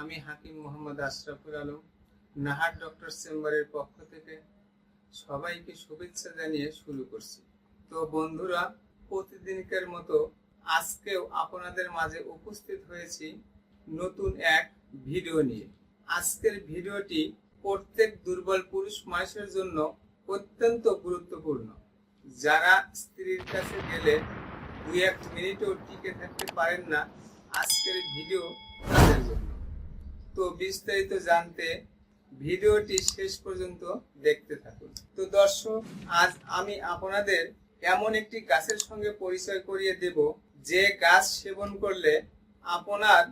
আমি হাকিম মোহাম্মদ আশরাফুল আলম, নাহার ডক্টর চেম্বারের পক্ষ থেকে সবাইকে শুভেচ্ছা জানিয়ে শুরু করছি। তো বন্ধুরা, প্রতিদিনকার মতো আজকেও আপনাদের মাঝে উপস্থিত হয়েছি নতুন এক ভিডিও নিয়ে। আজকের ভিডিওটি প্রত্যেক দুর্বল পুরুষ মানুষের জন্য অত্যন্ত গুরুত্বপূর্ণ। যারা স্ত্রীর কাছে গেলে দুই এক মিনিটও টিকে থাকতে পারেন না, আজকের ভিডিও তাদের জন্য। তো বিস্তারিত জানতে ভিডিওটি শেষ পর্যন্ত দেখতে থাকুন। তো দর্শক, আজ আমি আপনাদের এমন একটি গাছের সঙ্গে পরিচয় করিয়ে দেব যে গাছ সেবন করলে আপনার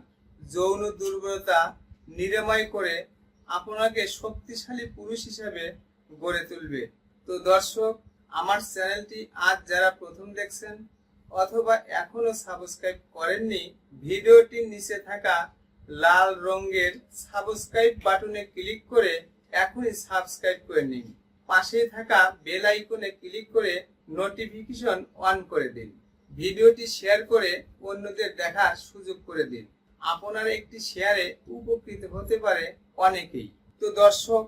যৌন দুর্বলতা নিরাময় করে আপনাকে শক্তিশালী পুরুষ হিসাবে গড়ে তুলবে। তো দর্শক, আমার চ্যানেলটি আজ যারা প্রথম দেখছেন অথবা এখনও সাবস্ক্রাইব করেননি, ভিডিওটির নিচে থাকা লাল রঙের সাবস্ক্রাইব বাটনে ক্লিক করে এখনই সাবস্ক্রাইব করে নিন। পাশে থাকা বেল আইকনে ক্লিক করে নোটিফিকেশন অন করে দিন। ভিডিওটি শেয়ার করে অন্যদের দেখার সুযোগ করে দিন। আপনার একটি শেয়ারে উপকৃত হতে পারে অনেকেই। তো দর্শক,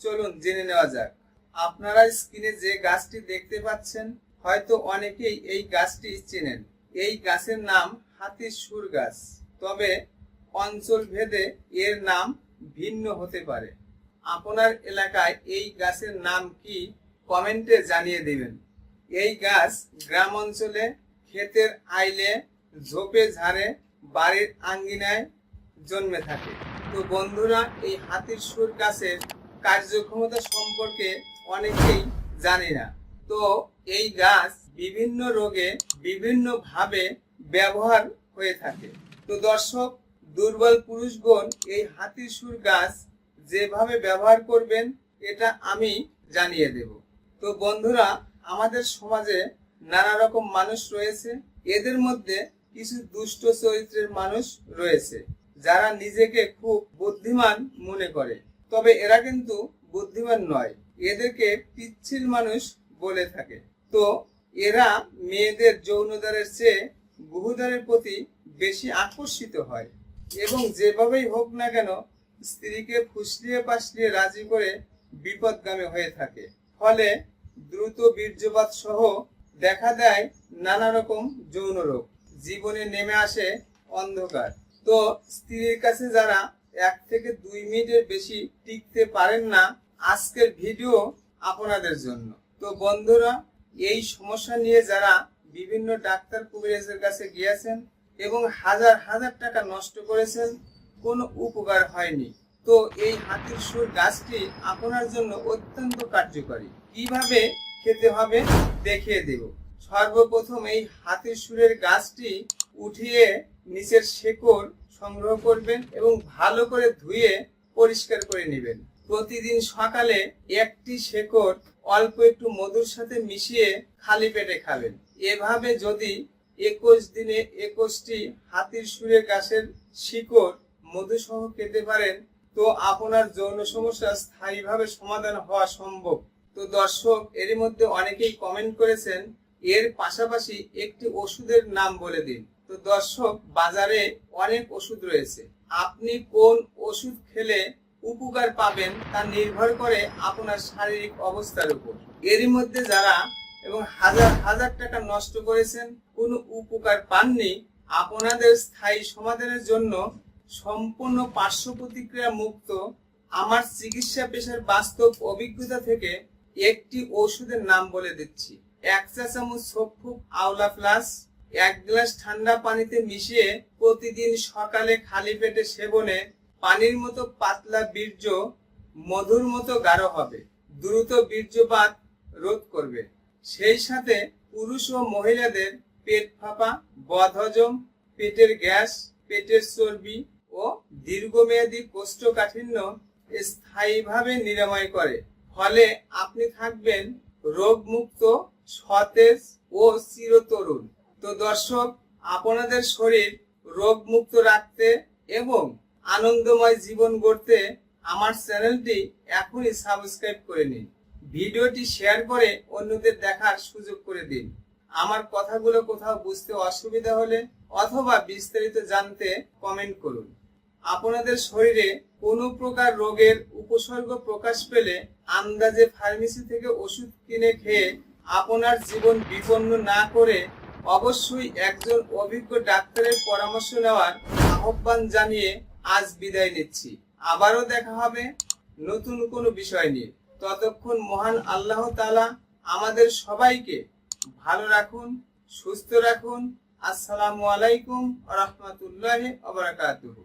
চলুন জেনে নেওয়া যাক। আপনারা স্ক্রিনে যে গাছটি দেখতে পাচ্ছেন, হয়তো অনেকেই এই গাছটি চেনেন। এই গাছের নাম হাতির সুর গাছ। তবে অঞ্চল ভেদে এর নাম ভিন্ন হতে পারে। আপনার এলাকায় এই গাছের নাম কি কমেন্টে জানিয়ে দিবেন। এই গাছ গ্রাম অঞ্চলে ক্ষেতের আইলে ঝোপে ঝাড়ে বাড়ির আঙ্গিনায় জন্মে থাকে। তো বন্ধুরা, এই হাতির সুর গাছের কার্যক্ষমতা সম্পর্কে অনেকেই জানি না। তো এই গাছ বিভিন্ন রোগে বিভিন্ন ভাবে ব্যবহার হয়ে থাকে। তো দর্শক দুর্বল পুরুষগণ এই হাতির সুর গাছ যেভাবে ব্যবহার করবেন, এটা আমি জানিয়ে দেব। তো বন্ধুরা, আমাদের সমাজে নানা রকম মানুষ রয়েছে। এদের মধ্যে কিছু দুষ্ট চরিত্রের মানুষ রয়েছে, যারা নিজেকে খুব বুদ্ধিমান মনে করে। তবে এরা কিন্তু বুদ্ধিমান নয়, এদেরকে পিচ্ছিল মানুষ বলে থাকে। তো এরা মেয়েদের যৌনদারের চেয়ে গুহুদারের প্রতি বেশি আকর্ষিত হয়। এবং যেভাবেই হোক না কেন, স্ত্রীকে ফুসলিয়ে পাসলিয়ে রাজি করে বিপদগামী হয়ে থাকে। ফলে দ্রুত বীর্যপাত সহ দেখা দেয় নানা রকম যৌন রোগ। জীবনে নেমে আসে অন্ধকার। তো স্ত্রীর কাছে যারা এক থেকে দুই মিনিটের বেশি টিকতে পারেন না, আজকের ভিডিও আপনাদের জন্য। তো বন্ধুরা, এই সমস্যা নিয়ে যারা বিভিন্ন ডাক্তার কবিরাজের কাছে গিয়েছেন এবং হাজার হাজার টাকা নষ্ট করেছেন, কোনো উপকার হয়নি। তো এই হাতির সুর গাছটি আপনার জন্য অত্যন্ত কার্যকরী। কীভাবে খেতে হবে দেখিয়ে দেব। সর্বপ্রথম এই হাতির সুরের গাছটি উঠিয়ে নিচের শেকড় সংগ্রহ করবেন এবং ভালো করে ধুয়ে পরিষ্কার করে নেবেন। প্রতিদিন সকালে একটি শেকড় অল্প একটু মধুর সাথে মিশিয়ে খালি পেটে খাবেন। এভাবে যদি একুশ দিনে একুশটি হাতির সুরে গাছের শিকড় মধু সহ খেতে পারেন। তো আপনার যৌন সমস্যা স্থায়ীভাবে সমাধান হওয়া সম্ভব। তো দর্শক এর মধ্যে অনেকেই কমেন্ট করেছেন, এর পাশাপাশি একটি ওষুধের নাম বলে দিন। তো দর্শক, বাজারে অনেক ওষুধ রয়েছে। আপনি কোন ওষুধ খেলে উপকার পাবেন তা নির্ভর করে আপনার শারীরিক অবস্থার উপর। এরই মধ্যে যারা এবং হাজার হাজার টাকা নষ্ট করেছেন, কোনো উপকার পাননি। আপনাদের স্থায়ী সমাধানের জন্য সম্পূর্ণ পার্শ্ব প্রতিক্রিয়া মুক্ত আমার চিকিৎসা পেশার বাস্তব অভিজ্ঞতা থেকে একটি ওষুধের নাম বলে দিচ্ছি। এক চা চামচ সোপফুক আওলা প্লাস এক গ্লাস ঠান্ডা পানিতে মিশিয়ে প্রতিদিন সকালে খালি পেটে সেবনে পানির মতো পাতলা বীর্য মধুর মতো গাঢ় হবে। দ্রুত বীর্যপাত রোধ করবে। সেই সাথে পুরুষ ও মহিলাদের পেট ফাঁপা, বদহজম, পেটের গ্যাস, পেটের চর্বি ও দীর্ঘমেয়াদী কোষ্ঠকাঠিন্য স্থায়ীভাবে নিরাময় করে। ফলে আপনি থাকবেন রোগমুক্ত, সতেজ ও চিরতরুণ। তো দর্শক, আপনাদের শরীর রোগমুক্ত রাখতে এবং আনন্দময় জীবন গড়তে আমার চ্যানেলটি এখনই সাবস্ক্রাইব করে নিন। ভিডিওটি শেয়ার করে অন্যদের দেখার সুযোগ করে দিন। আমার কথাগুলো কোথাও বুঝতে অসুবিধা হলে অথবা বিস্তারিত জানতে কমেন্ট করুন। আপনাদের শরীরে কোনো প্রকার রোগের উপসর্গ প্রকাশ পেলে আন্দাজে ফার্মেসি থেকে ওষুধ কিনে খেয়ে আপনার জীবন বিপন্ন না করে অবশ্যই একজন অভিজ্ঞ ডাক্তারের পরামর্শ নেওয়ার আহ্বান জানিয়ে আজ বিদায় নিচ্ছি। আবারও দেখা হবে নতুন কোনো বিষয় নিয়ে। ততক্ষণ মহান আল্লাহ তালা আমাদের সবাইকে ভালো রাখুন সুস্থ রাখুন। আসসালামু আলাইকুম রহমতুল্লাহ আবরাকাতুহু